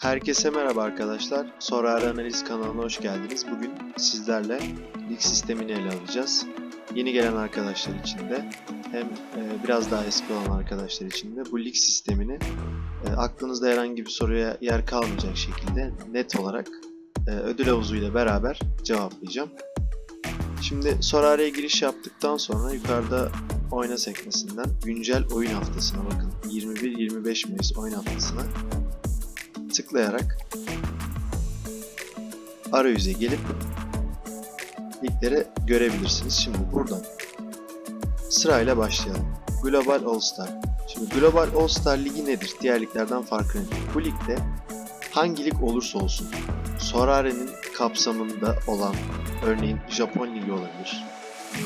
Herkese merhaba arkadaşlar. Sorari Analiz kanalına hoş geldiniz. Bugün sizlerle lig sistemini ele alacağız. Yeni gelen arkadaşlar için de hem e, biraz daha eski olan arkadaşlar için de bu lig sistemini e, aklınızda herhangi bir soruya yer kalmayacak şekilde net olarak e, ödül havuzuyla beraber cevaplayacağım. Şimdi Sorari'ye giriş yaptıktan sonra yukarıda oyna sekmesinden güncel oyun haftasına bakın. 21-25 Mayıs oyun haftasına tıklayarak arayüze gelip ligleri görebilirsiniz. Şimdi buradan sırayla başlayalım. Global All Star. Şimdi Global All Star Ligi nedir? Diğer liglerden farkı nedir? Bu ligde hangi lig olursa olsun Sorare'nin kapsamında olan örneğin Japon Ligi olabilir. eee,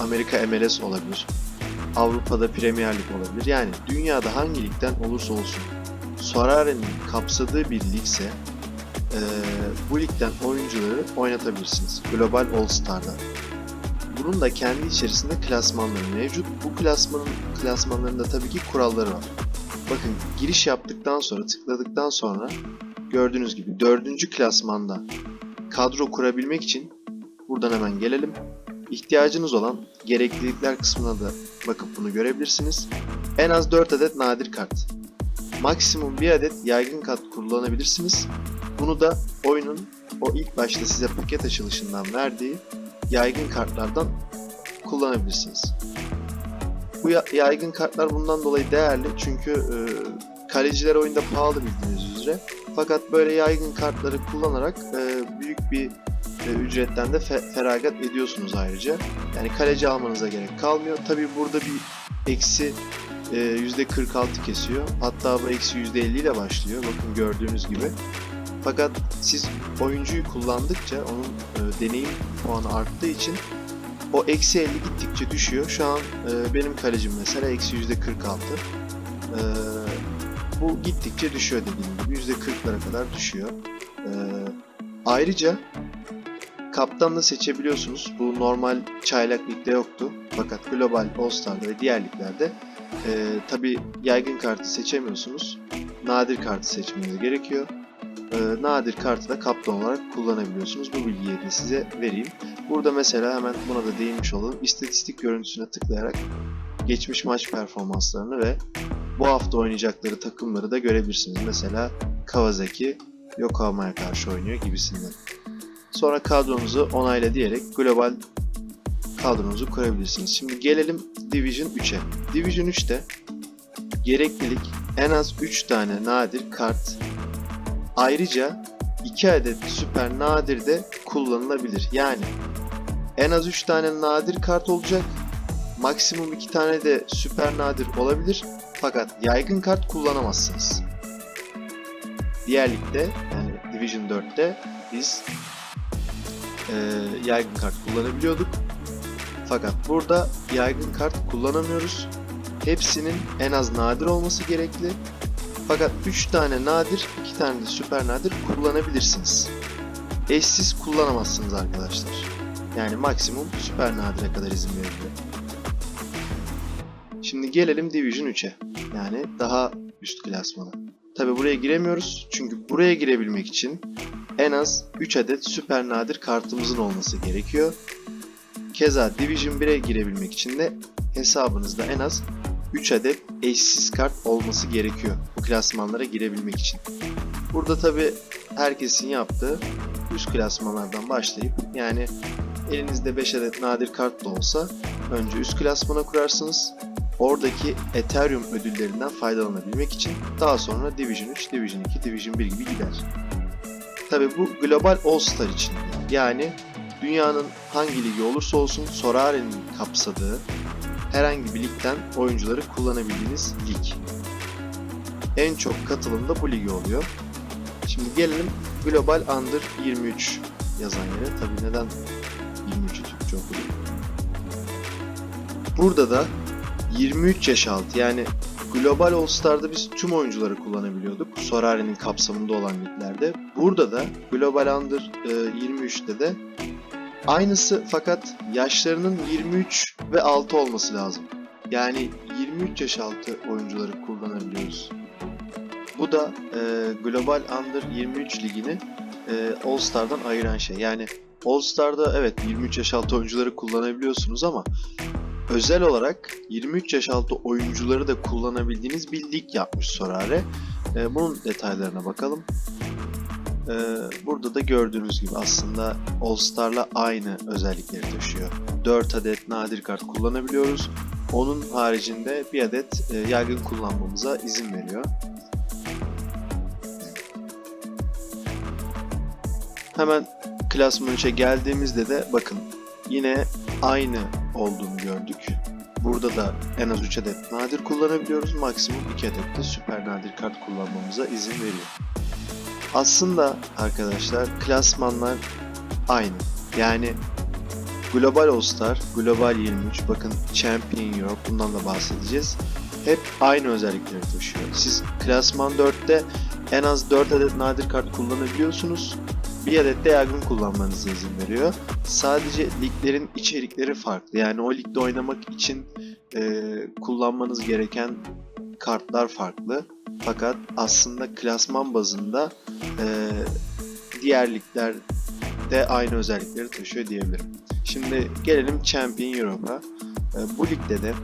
Amerika MLS olabilir. Avrupa'da Premier Lig olabilir. Yani dünyada hangi ligden olursa olsun Sorare'nin kapsadığı bir ligse eee, bu ligden oyuncuları oynatabilirsiniz. Global All Star'da. Bunun da kendi içerisinde klasmanları mevcut. Bu klasmanın klasmanlarında tabii ki kuralları var. Bakın giriş yaptıktan sonra tıkladıktan sonra gördüğünüz gibi dördüncü klasmanda kadro kurabilmek için buradan hemen gelelim. İhtiyacınız olan gereklilikler kısmına da bakıp bunu görebilirsiniz. En az 4 adet nadir kart. Maksimum bir adet yaygın kart kullanabilirsiniz. Bunu da oyunun o ilk başta size paket açılışından verdiği yaygın kartlardan kullanabilirsiniz. Bu ya- yaygın kartlar bundan dolayı değerli çünkü e, kaleciler oyunda pahalı bildiğiniz üzere. Fakat böyle yaygın kartları kullanarak e, büyük bir e, ücretten de fe- feragat ediyorsunuz ayrıca. Yani kaleci almanıza gerek kalmıyor. Tabi burada bir eksi e, %46 kesiyor. Hatta bu eksi %50 ile başlıyor. Bakın gördüğünüz gibi. Fakat siz oyuncuyu kullandıkça onun e, deneyim puanı arttığı için o eksi 50 gittikçe düşüyor. Şu an e, benim kalecim mesela eksi %46. E, bu gittikçe düşüyor dediğim gibi. %40'lara kadar düşüyor. E, ayrıca kaptan da seçebiliyorsunuz. Bu normal çaylak ligde yoktu. Fakat Global All Star'da ve diğer liglerde e, tabi yaygın kartı seçemiyorsunuz. Nadir kartı seçmeniz gerekiyor. E, nadir kartı da kaptan olarak kullanabiliyorsunuz. Bu bilgiyi de size vereyim. Burada mesela hemen buna da değinmiş olalım. İstatistik görüntüsüne tıklayarak geçmiş maç performanslarını ve bu hafta oynayacakları takımları da görebilirsiniz. Mesela Kawasaki Yokohama'ya karşı oynuyor gibisinden. Sonra kadronuzu onayla diyerek global kadronuzu kurabilirsiniz. Şimdi gelelim Division 3'e. Division 3'te gereklilik en az 3 tane nadir kart ayrıca 2 adet süper nadir de kullanılabilir. Yani en az 3 tane nadir kart olacak. Maksimum 2 tane de süper nadir olabilir. Fakat yaygın kart kullanamazsınız. Diğer ligde yani Division 4'te biz eee, yaygın kart kullanabiliyorduk. Fakat burada yaygın kart kullanamıyoruz. Hepsinin en az nadir olması gerekli. Fakat 3 tane nadir, 2 tane de süper nadir kullanabilirsiniz. Eşsiz kullanamazsınız arkadaşlar. Yani maksimum süper nadire kadar izin veriliyor. Şimdi gelelim Division 3'e. Yani daha üst klasmana. Tabi buraya giremiyoruz. Çünkü buraya girebilmek için en az 3 adet süper nadir kartımızın olması gerekiyor. Keza Division 1'e girebilmek için de hesabınızda en az 3 adet eşsiz kart olması gerekiyor bu klasmanlara girebilmek için. Burada tabi herkesin yaptığı üst klasmanlardan başlayıp yani elinizde 5 adet nadir kart da olsa önce üst klasmana kurarsınız. Oradaki Ethereum ödüllerinden faydalanabilmek için daha sonra Division 3, Division 2, Division 1 gibi gider. Tabi bu global All Star için yani dünyanın hangi ligi olursa olsun Sorare'nin kapsadığı herhangi bir ligden oyuncuları kullanabildiğiniz lig. En çok katılım da bu ligi oluyor. Şimdi gelelim Global Under 23 yazan yere. Tabi neden 23'ü Türkçe okudum. Burada da 23 yaş altı yani Global All Star'da biz tüm oyuncuları kullanabiliyorduk. Sorare'nin kapsamında olan liglerde. Burada da Global Under e, 23'te de aynısı fakat yaşlarının 23 ve altı olması lazım. Yani 23 yaş altı oyuncuları kullanabiliyoruz. Bu da e, Global Under 23 ligini e, All Star'dan ayıran şey. Yani All Star'da evet 23 yaş altı oyuncuları kullanabiliyorsunuz ama özel olarak 23 yaş altı oyuncuları da kullanabildiğiniz bir lig yapmış Sorare. E, bunun detaylarına bakalım. E, burada da gördüğünüz gibi aslında All Star'la aynı özellikleri taşıyor. 4 adet nadir kart kullanabiliyoruz. Onun haricinde bir adet e, yaygın kullanmamıza izin veriyor. Hemen klasman 3'e geldiğimizde de bakın yine aynı olduğunu gördük. Burada da en az 3 adet nadir kullanabiliyoruz. Maksimum 2 adet de süper nadir kart kullanmamıza izin veriyor. Aslında arkadaşlar klasmanlar aynı. Yani Global All Star, Global 23, bakın Champion Europe bundan da bahsedeceğiz. Hep aynı özellikleri taşıyor. Siz klasman 4'te en az 4 adet nadir kart kullanabiliyorsunuz. Bir adet de yaygın kullanmanıza izin veriyor. Sadece liglerin içerikleri farklı. Yani o ligde oynamak için e, kullanmanız gereken kartlar farklı. Fakat aslında klasman bazında e, diğer ligler de aynı özellikleri taşıyor diyebilirim. Şimdi gelelim Champion Europe'a. E, bu ligde de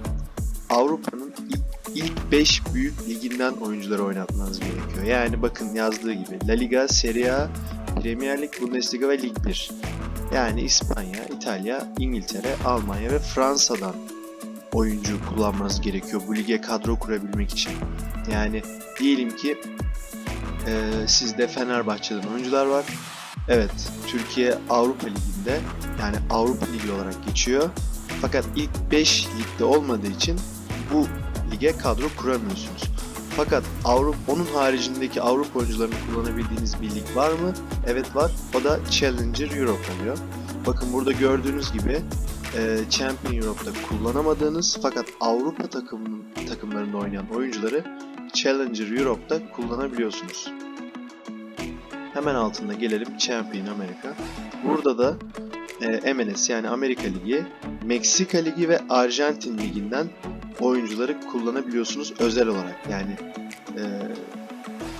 Avrupa'nın ilk, ilk 5 büyük liginden oyuncuları oynatmanız gerekiyor. Yani bakın yazdığı gibi La Liga, Serie A, Premier Lig, Bundesliga ve Lig 1. Yani İspanya, İtalya, İngiltere, Almanya ve Fransa'dan oyuncu kullanmanız gerekiyor bu lige kadro kurabilmek için. Yani diyelim ki e, sizde Fenerbahçe'den oyuncular var. Evet, Türkiye Avrupa Ligi'nde yani Avrupa Ligi olarak geçiyor. Fakat ilk 5 ligde olmadığı için bu lige kadro kuramıyorsunuz. Fakat Avrupa, onun haricindeki Avrupa oyuncularını kullanabildiğiniz bir lig var mı? Evet var. O da Challenger Europe oluyor. Bakın burada gördüğünüz gibi e, Champion Europe'da kullanamadığınız fakat Avrupa takımının takımlarında oynayan oyuncuları Challenger Europe'da kullanabiliyorsunuz. Hemen altında gelelim Champion Amerika. Burada da e, MLS yani Amerika Ligi, Meksika Ligi ve Arjantin Ligi'nden oyuncuları kullanabiliyorsunuz özel olarak. Yani e,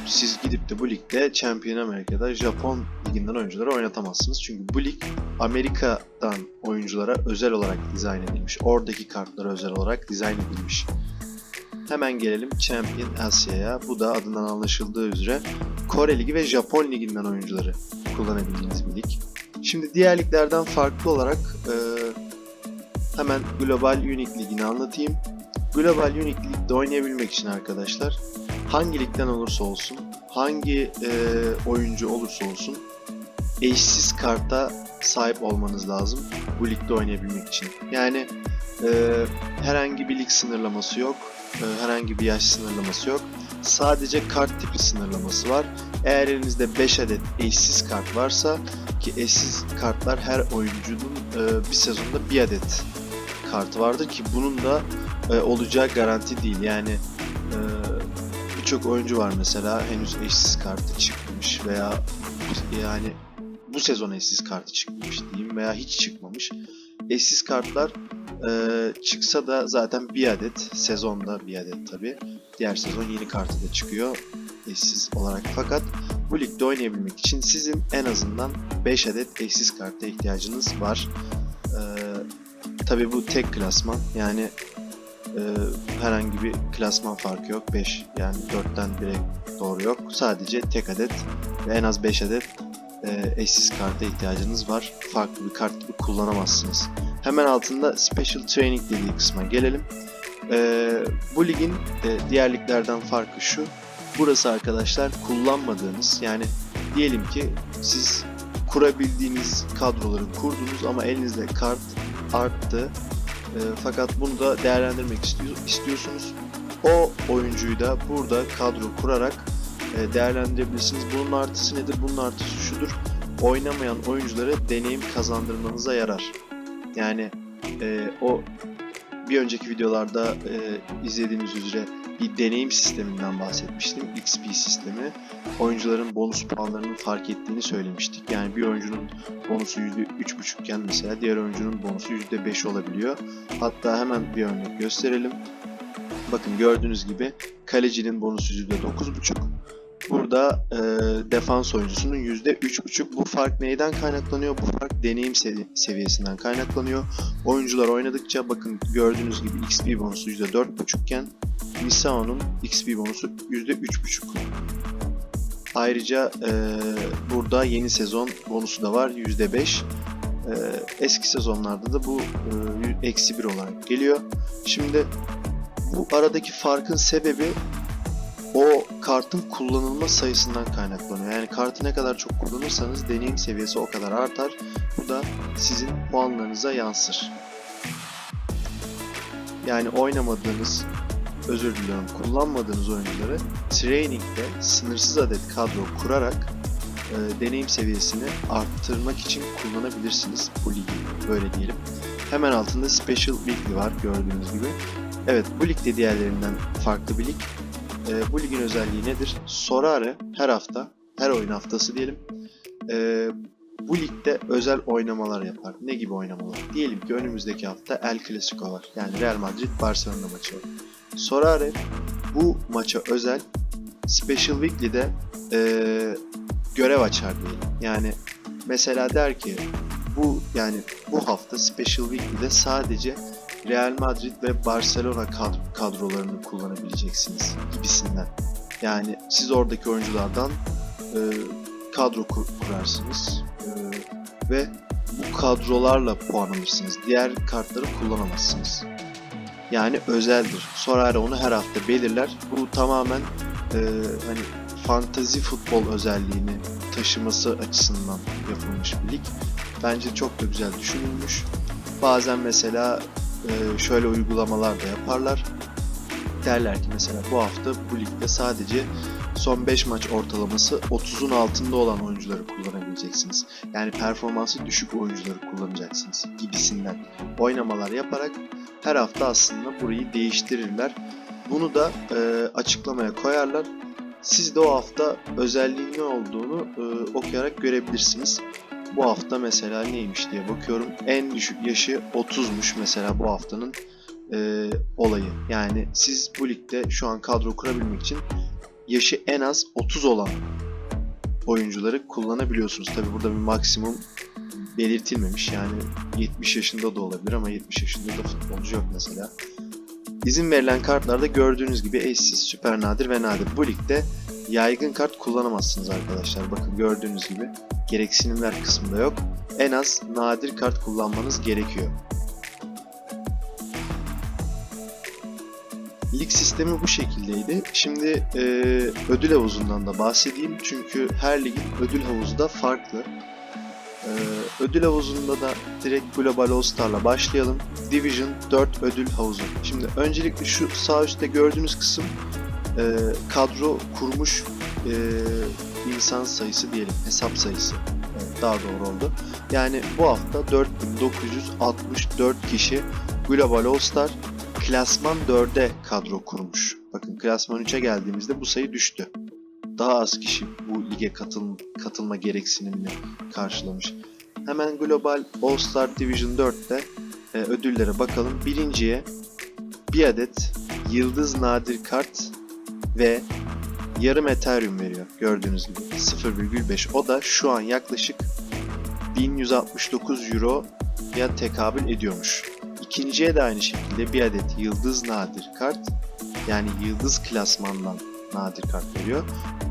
siz gidip de bu ligde Champion Amerika'da Japon liginden oyuncuları oynatamazsınız. Çünkü bu lig Amerika'dan oyunculara özel olarak dizayn edilmiş. Oradaki kartlara özel olarak dizayn edilmiş. Hemen gelelim Champion Asya'ya. Bu da adından anlaşıldığı üzere Kore Ligi ve Japon Ligi'nden oyuncuları kullanabildiğiniz bir lig. Şimdi diğer liglerden farklı olarak e, hemen Global Unique Ligi'ni anlatayım. Global Unique Lig'de oynayabilmek için arkadaşlar hangi ligden olursa olsun, hangi e, oyuncu olursa olsun eşsiz karta sahip olmanız lazım bu ligde oynayabilmek için. Yani e, herhangi bir lig sınırlaması yok, e, herhangi bir yaş sınırlaması yok. Sadece kart tipi sınırlaması var. Eğer elinizde 5 adet eşsiz kart varsa ki eşsiz kartlar her oyuncunun e, bir sezonda bir adet kartı vardır ki bunun da e, olacağı garanti değil. Yani e, birçok oyuncu var mesela henüz eşsiz kartı çıkmamış veya yani bu sezon eşsiz kartı çıkmamış diyeyim veya hiç çıkmamış. Eşsiz kartlar e, çıksa da zaten bir adet sezonda bir adet tabi. Diğer sezon yeni kartı da çıkıyor eşsiz olarak. Fakat bu ligde oynayabilmek için sizin en azından 5 adet eşsiz karta ihtiyacınız var. E, tabi bu tek klasman yani e, herhangi bir klasman farkı yok. 5 yani 4'ten 1'e doğru yok. Sadece tek adet ve en az 5 adet e, eşsiz karta ihtiyacınız var. Farklı bir kart gibi kullanamazsınız. Hemen altında Special Training dediği kısma gelelim. E, bu ligin e, diğer liglerden farkı şu. Burası arkadaşlar kullanmadığınız yani diyelim ki siz kurabildiğiniz kadroları kurdunuz ama elinizde kart arttı. E, fakat bunu da değerlendirmek istiyor, istiyorsunuz. O oyuncuyu da burada kadro kurarak e, değerlendirebilirsiniz. Bunun artısı nedir? Bunun artısı şudur. Oynamayan oyuncuları deneyim kazandırmanıza yarar. Yani e, o bir önceki videolarda e, izlediğiniz üzere bir deneyim sisteminden bahsetmiştim. XP sistemi. Oyuncuların bonus puanlarının fark ettiğini söylemiştik. Yani bir oyuncunun bonusu %3.5 iken mesela diğer oyuncunun bonusu %5 olabiliyor. Hatta hemen bir örnek gösterelim. Bakın gördüğünüz gibi kalecinin bonusu %9.5. Burada e, defans oyuncusunun %3.5. Bu fark neyden kaynaklanıyor? Bu fark deneyim sevi- seviyesinden kaynaklanıyor. Oyuncular oynadıkça bakın gördüğünüz gibi XP bonusu %4.5 iken Misao'nun XP bonusu %3.5. Ayrıca e, burada yeni sezon bonusu da var %5. E, eski sezonlarda da bu e, eksi 1 olarak geliyor. Şimdi bu aradaki farkın sebebi o kartın kullanılma sayısından kaynaklanıyor. Yani kartı ne kadar çok kullanırsanız deneyim seviyesi o kadar artar. Bu da sizin puanlarınıza yansır. Yani oynamadığınız, özür diliyorum, kullanmadığınız oyuncuları training'de sınırsız adet kadro kurarak e, deneyim seviyesini arttırmak için kullanabilirsiniz bu ligi. Böyle diyelim. Hemen altında Special Weekly var gördüğünüz gibi. Evet bu lig de diğerlerinden farklı bir lig. E, bu ligin özelliği nedir? Sorare her hafta, her oyun haftası diyelim. e, bu ligde özel oynamalar yapar. Ne gibi oynamalar? Diyelim ki önümüzdeki hafta El Clasico var. Yani Real Madrid Barcelona maçı var. Sorare bu maça özel Special Weekly'de e, görev açar diyelim. Yani mesela der ki bu yani bu hafta Special Weekly'de sadece Real Madrid ve Barcelona kad- kadrolarını kullanabileceksiniz gibisinden. Yani siz oradaki oyunculardan e, kadro kur- kurarsınız e, ve bu kadrolarla puan alırsınız. Diğer kartları kullanamazsınız. Yani özeldir. Sorare onu her hafta belirler. Bu tamamen e, hani fantazi futbol özelliğini taşıması açısından yapılmış bir lig. Bence çok da güzel düşünülmüş. Bazen mesela e, şöyle uygulamalar da yaparlar. Derler ki mesela bu hafta bu ligde sadece son 5 maç ortalaması 30'un altında olan oyuncuları kullanabileceksiniz. Yani performansı düşük oyuncuları kullanacaksınız gibisinden oynamalar yaparak her hafta aslında burayı değiştirirler. Bunu da e, açıklamaya koyarlar. Siz de o hafta özelliğin ne olduğunu e, okuyarak görebilirsiniz. Bu hafta mesela neymiş diye bakıyorum. En düşük yaşı 30'muş mesela bu haftanın e, olayı. Yani siz bu ligde şu an kadro kurabilmek için yaşı en az 30 olan oyuncuları kullanabiliyorsunuz. Tabi burada bir maksimum belirtilmemiş. Yani 70 yaşında da olabilir ama 70 yaşında da futbolcu yok mesela. İzin verilen kartlarda gördüğünüz gibi eşsiz, süper nadir ve nadir. Bu ligde yaygın kart kullanamazsınız arkadaşlar. Bakın gördüğünüz gibi gereksinimler kısmında yok. En az nadir kart kullanmanız gerekiyor. Sistemi bu şekildeydi. Şimdi e, ödül havuzundan da bahsedeyim. Çünkü her ligin ödül havuzu da farklı. E, ödül havuzunda da direkt Global All Star'la başlayalım. Division 4 ödül havuzu. Şimdi öncelikle şu sağ üstte gördüğünüz kısım e, kadro kurmuş e, insan sayısı diyelim. Hesap sayısı. Evet, daha doğru oldu. Yani bu hafta 4964 kişi Global All Star klasman 4'e kadro kurmuş. Bakın klasman 3'e geldiğimizde bu sayı düştü. Daha az kişi bu lige katıl katılma gereksinimini karşılamış. Hemen Global All Star Division 4'te e, ödüllere bakalım. Birinciye bir adet yıldız nadir kart ve yarım Ethereum veriyor. Gördüğünüz gibi 0,5. O da şu an yaklaşık 1169 euro ya tekabül ediyormuş. İkinciye de aynı şekilde bir adet yıldız nadir kart yani yıldız klasmandan nadir kart veriyor.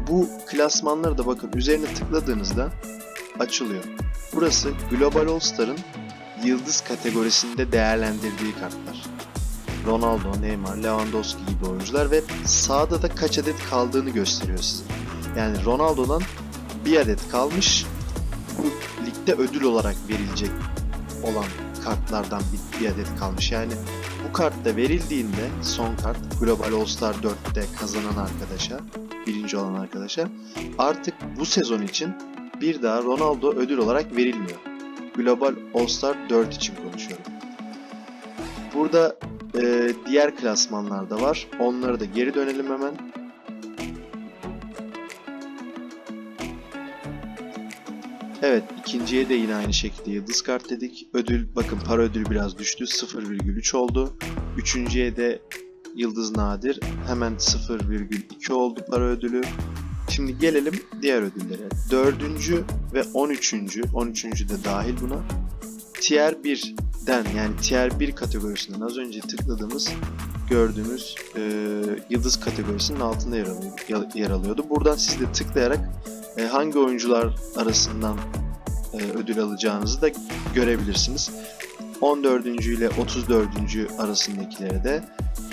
Bu klasmanları da bakın üzerine tıkladığınızda açılıyor. Burası Global All Star'ın yıldız kategorisinde değerlendirdiği kartlar. Ronaldo, Neymar, Lewandowski gibi oyuncular ve sağda da kaç adet kaldığını gösteriyor size. Yani Ronaldo'dan bir adet kalmış bu ligde ödül olarak verilecek olan kartlardan bir, bir adet kalmış. Yani bu kart da verildiğinde son kart Global All Star 4'te kazanan arkadaşa, birinci olan arkadaşa artık bu sezon için bir daha Ronaldo ödül olarak verilmiyor. Global All Star 4 için konuşuyorum. Burada e, diğer klasmanlar da var. Onları da geri dönelim hemen. Evet ikinciye de yine aynı şekilde yıldız kart dedik. Ödül bakın para ödülü biraz düştü 0,3 oldu. Üçüncüye de Yıldız Nadir hemen 0,2 oldu para ödülü. Şimdi gelelim diğer ödüllere. Dördüncü ve 13. 13. de dahil buna. Tier 1'den yani Tier 1 kategorisinden az önce tıkladığımız gördüğümüz e, yıldız kategorisinin altında yer, alıyor, yer alıyordu. Buradan siz de tıklayarak e, hangi oyuncular arasından e, ödül alacağınızı da görebilirsiniz. 14. ile 34. arasındakilere de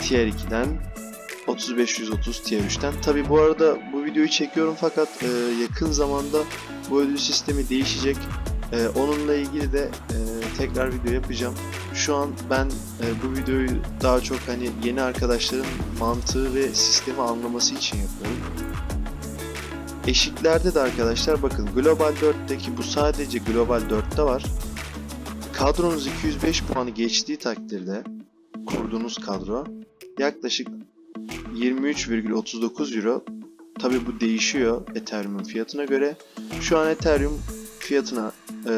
Tier 2'den 3530 Tier 3'ten. Tabi bu arada bu videoyu çekiyorum fakat e, yakın zamanda bu ödül sistemi değişecek. E, onunla ilgili de e, tekrar video yapacağım. Şu an ben e, bu videoyu daha çok hani yeni arkadaşların mantığı ve sistemi anlaması için yapıyorum. Eşiklerde de arkadaşlar bakın Global 4'teki bu sadece Global 4'te var. Kadronuz 205 puanı geçtiği takdirde kurduğunuz kadro yaklaşık 23,39 euro. Tabi bu değişiyor Ethereum'un fiyatına göre. Şu an Ethereum fiyatına e,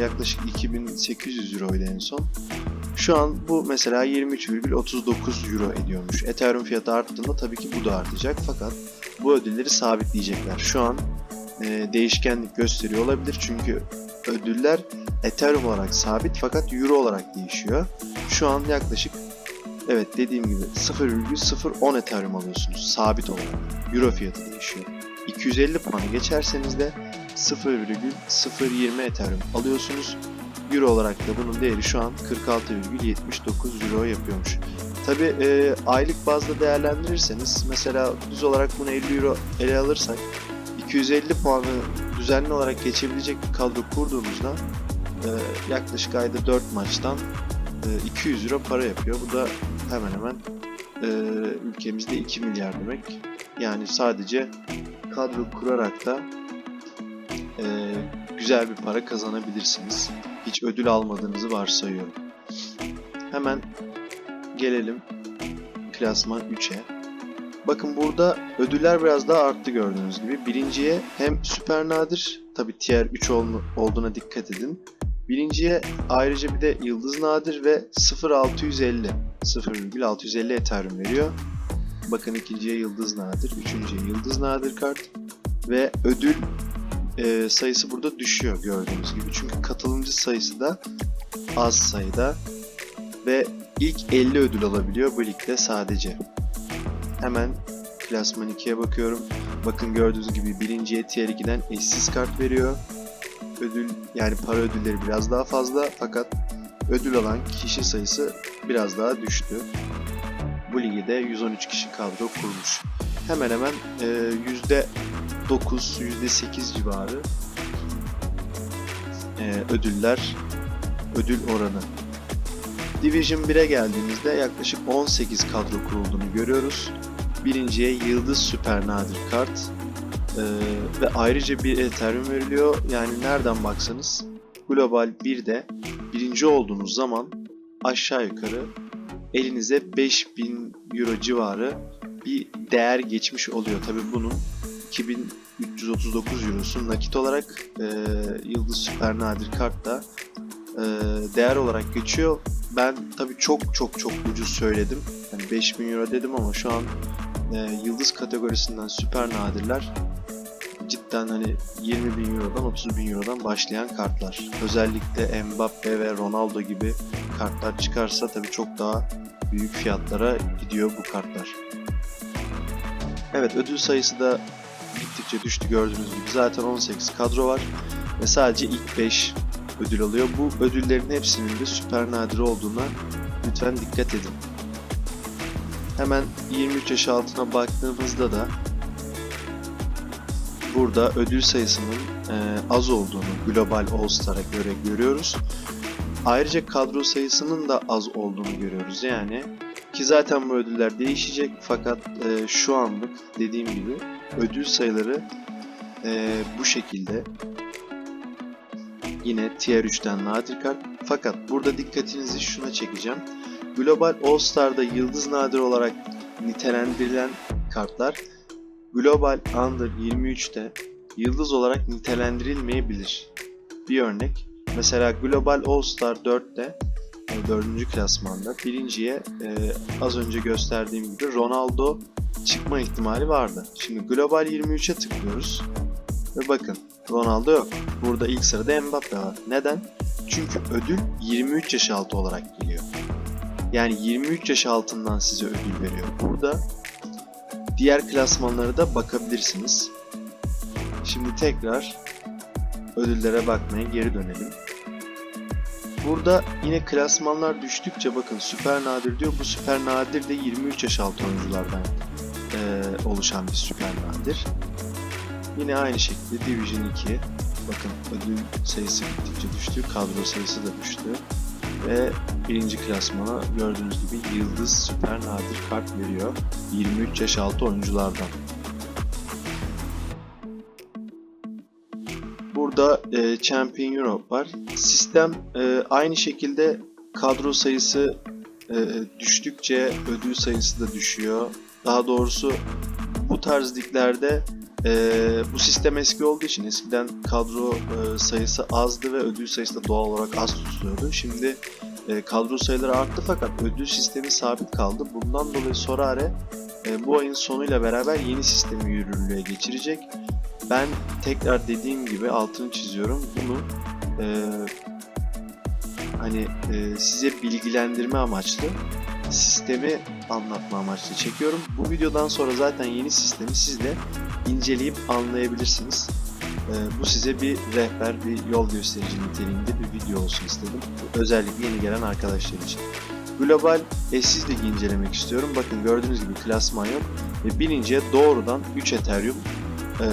yaklaşık 2800 euro idi en son. Şu an bu mesela 23,39 euro ediyormuş. Ethereum fiyatı arttığında tabii ki bu da artacak fakat bu ödülleri sabitleyecekler. Şu an e, değişkenlik gösteriyor olabilir çünkü ödüller Ethereum olarak sabit fakat Euro olarak değişiyor. Şu an yaklaşık evet dediğim gibi 0,010 Ethereum alıyorsunuz sabit olarak. Euro fiyatı değişiyor. 250 puanı geçerseniz de 0,020 Ethereum alıyorsunuz. Euro olarak da bunun değeri şu an 46,79 Euro yapıyormuş. Tabi e, aylık bazda değerlendirirseniz mesela düz olarak bunu 50 Euro ele alırsak 250 puanı düzenli olarak geçebilecek bir kadro kurduğunuzda e, yaklaşık ayda 4 maçtan e, 200 euro para yapıyor. Bu da hemen hemen e, ülkemizde 2 milyar demek. Yani sadece kadro kurarak da e, güzel bir para kazanabilirsiniz. Hiç ödül almadığınızı varsayıyorum. Hemen gelelim klasman 3'e. Bakın burada ödüller biraz daha arttı gördüğünüz gibi. Birinciye hem süper nadir, tabi tier 3 olduğuna dikkat edin. Birinciye ayrıca bir de yıldız nadir ve 0.650 0.650 Ethereum veriyor. Bakın ikinciye yıldız nadir, üçüncüye yıldız nadir kart ve ödül e, sayısı burada düşüyor gördüğünüz gibi. Çünkü katılımcı sayısı da az sayıda ve ilk 50 ödül alabiliyor bu ligde sadece. Hemen klasman 2'ye bakıyorum. Bakın gördüğünüz gibi birinciye tier 2'den eşsiz kart veriyor. Ödül yani para ödülleri biraz daha fazla fakat ödül alan kişi sayısı biraz daha düştü. Bu ligde 113 kişi kadro kurmuş. Hemen hemen e, %9, %8 civarı e, ödüller, ödül oranı. Division 1'e geldiğimizde yaklaşık 18 kadro kurulduğunu görüyoruz. Birinciye Yıldız Süper Nadir kart ee, ve ayrıca bir Ethereum veriliyor. Yani nereden baksanız Global 1'de birinci olduğunuz zaman aşağı yukarı elinize 5000 euro civarı bir değer geçmiş oluyor. Tabi bunun 2339 eurosu nakit olarak e, Yıldız Süper Nadir kartta e, değer olarak geçiyor. Ben tabi çok çok çok ucuz söyledim. Yani 5000 euro dedim ama şu an e, Yıldız kategorisinden süper nadirler cidden hani 20 bin Euro'dan 30 bin Euro'dan başlayan kartlar. Özellikle Mbappe ve Ronaldo gibi kartlar çıkarsa tabii çok daha büyük fiyatlara gidiyor bu kartlar. Evet ödül sayısı da gittikçe düştü gördüğünüz gibi. Zaten 18 kadro var ve sadece ilk 5 ödül alıyor. Bu ödüllerin hepsinin de süper nadir olduğuna lütfen dikkat edin. Hemen 23 yaş altına baktığımızda da burada ödül sayısının e, az olduğunu Global All Star'a göre görüyoruz. Ayrıca kadro sayısının da az olduğunu görüyoruz. Yani ki zaten bu ödüller değişecek fakat e, şu anlık dediğim gibi ödül sayıları e, bu şekilde yine Tier 3'ten nadir kart. Fakat burada dikkatinizi şuna çekeceğim. Global All Star'da yıldız nadir olarak nitelendirilen kartlar Global Under 23'te yıldız olarak nitelendirilmeyebilir. Bir örnek, mesela Global All Star 4'te e, e, dördüncü klasmanda birinciye e, az önce gösterdiğim gibi Ronaldo çıkma ihtimali vardı. Şimdi Global 23'e tıklıyoruz ve bakın Ronaldo yok. Burada ilk sırada Mbappe var. Neden? Çünkü ödül 23 yaş altı olarak geliyor. Yani 23 yaş altından size ödül veriyor. Burada diğer klasmanlara da bakabilirsiniz. Şimdi tekrar ödüllere bakmaya geri dönelim. Burada yine klasmanlar düştükçe bakın süper nadir diyor. Bu süper nadir de 23 yaş altı oyunculardan eee, oluşan bir süper nadir. Yine aynı şekilde Division 2. Bakın ödül sayısı gittikçe düştü. Kadro sayısı da düştü. Ve birinci klasmana gördüğünüz gibi Yıldız Süper Nadir kart veriyor. 23 yaş altı oyunculardan. Burada e, Champion Europe var. Sistem e, aynı şekilde kadro sayısı e, düştükçe ödül sayısı da düşüyor. Daha doğrusu bu tarz liglerde e, bu sistem eski olduğu için eskiden kadro e, sayısı azdı ve ödül sayısı da doğal olarak az tutuluyordu. Şimdi e, kadro sayıları arttı fakat ödül sistemi sabit kaldı. Bundan dolayı Sorare e, bu ayın sonuyla beraber yeni sistemi yürürlüğe geçirecek. Ben tekrar dediğim gibi altını çiziyorum. Bunu e, hani e, size bilgilendirme amaçlı sistemi anlatma amaçlı çekiyorum. Bu videodan sonra zaten yeni sistemi siz de inceleyip anlayabilirsiniz. E, bu size bir rehber, bir yol gösterici niteliğinde bir video olsun istedim. Özellikle yeni gelen arkadaşlar için. Global eşsiz ligi incelemek istiyorum. Bakın gördüğünüz gibi klasman yok. Ve birinciye doğrudan 3 Ethereum e,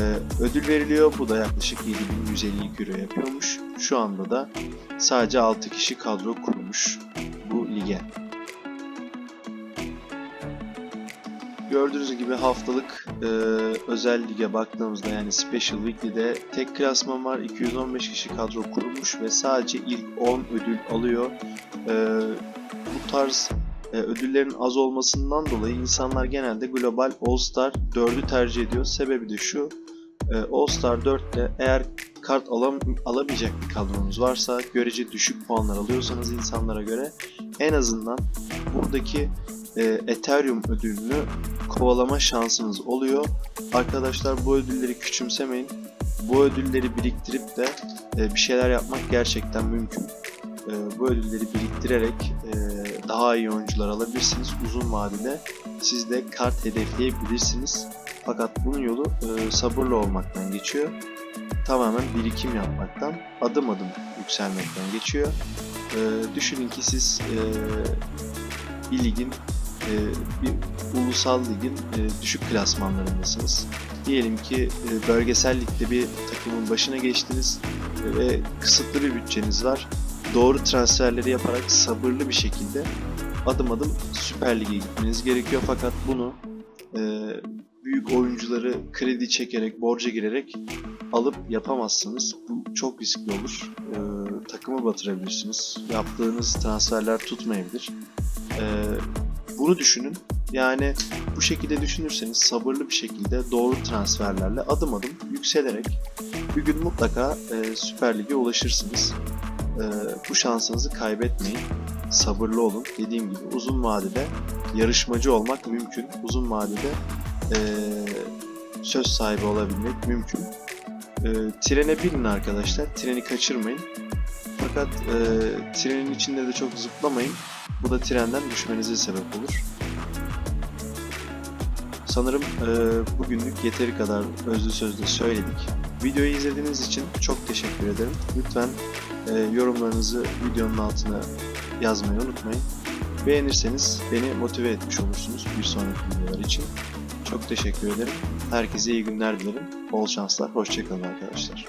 ödül veriliyor. Bu da yaklaşık 7152 euro yapıyormuş. Şu anda da sadece 6 kişi kadro kurmuş bu lige. Gördüğünüz gibi haftalık e, özel lige baktığımızda yani Special Weekly'de tek klasman var. 215 kişi kadro kurmuş ve sadece ilk 10 ödül alıyor. E, bu tarz e, ödüllerin az olmasından dolayı insanlar genelde Global All Star 4'ü tercih ediyor. Sebebi de şu. E, All Star 4'te eğer kart alam alamayacak bir kadronuz varsa görece düşük puanlar alıyorsanız insanlara göre en azından buradaki e, Ethereum ödülünü kovalama şansınız oluyor. Arkadaşlar bu ödülleri küçümsemeyin. Bu ödülleri biriktirip de e, bir şeyler yapmak gerçekten mümkün. E, bu ödülleri biriktirerek e, daha iyi oyuncular alabilirsiniz. Uzun vadede siz de kart hedefleyebilirsiniz. Fakat bunun yolu e, sabırlı olmaktan geçiyor. Tamamen birikim yapmaktan, adım adım yükselmekten geçiyor. E, düşünün ki siz e, bir ligin e, bir ulusal ligin e, düşük klasmanlarındasınız. Diyelim ki e, bölgesel ligde bir takımın başına geçtiniz e, ve kısıtlı bir bütçeniz var. Doğru transferleri yaparak sabırlı bir şekilde adım adım Süper Lig'e gitmeniz gerekiyor fakat bunu e, büyük oyuncuları kredi çekerek, borca girerek alıp yapamazsınız. Bu çok riskli olur. E, takımı batırabilirsiniz. Yaptığınız transferler tutmayabilir. E, bunu düşünün. Yani bu şekilde düşünürseniz sabırlı bir şekilde doğru transferlerle adım adım yükselerek bir gün mutlaka e, Süper Lig'e ulaşırsınız. E, bu şansınızı kaybetmeyin. Sabırlı olun. Dediğim gibi uzun vadede yarışmacı olmak mümkün. Uzun vadede e, söz sahibi olabilmek mümkün. E, trene binin arkadaşlar. Treni kaçırmayın. Fakat e, trenin içinde de çok zıplamayın. Bu da trenden düşmenize sebep olur. Sanırım e, bugünlük yeteri kadar özlü sözlü söyledik. Videoyu izlediğiniz için çok teşekkür ederim. Lütfen e, yorumlarınızı videonun altına yazmayı unutmayın. Beğenirseniz beni motive etmiş olursunuz bir sonraki videolar için. Çok teşekkür ederim. Herkese iyi günler dilerim. Bol şanslar. Hoşçakalın arkadaşlar.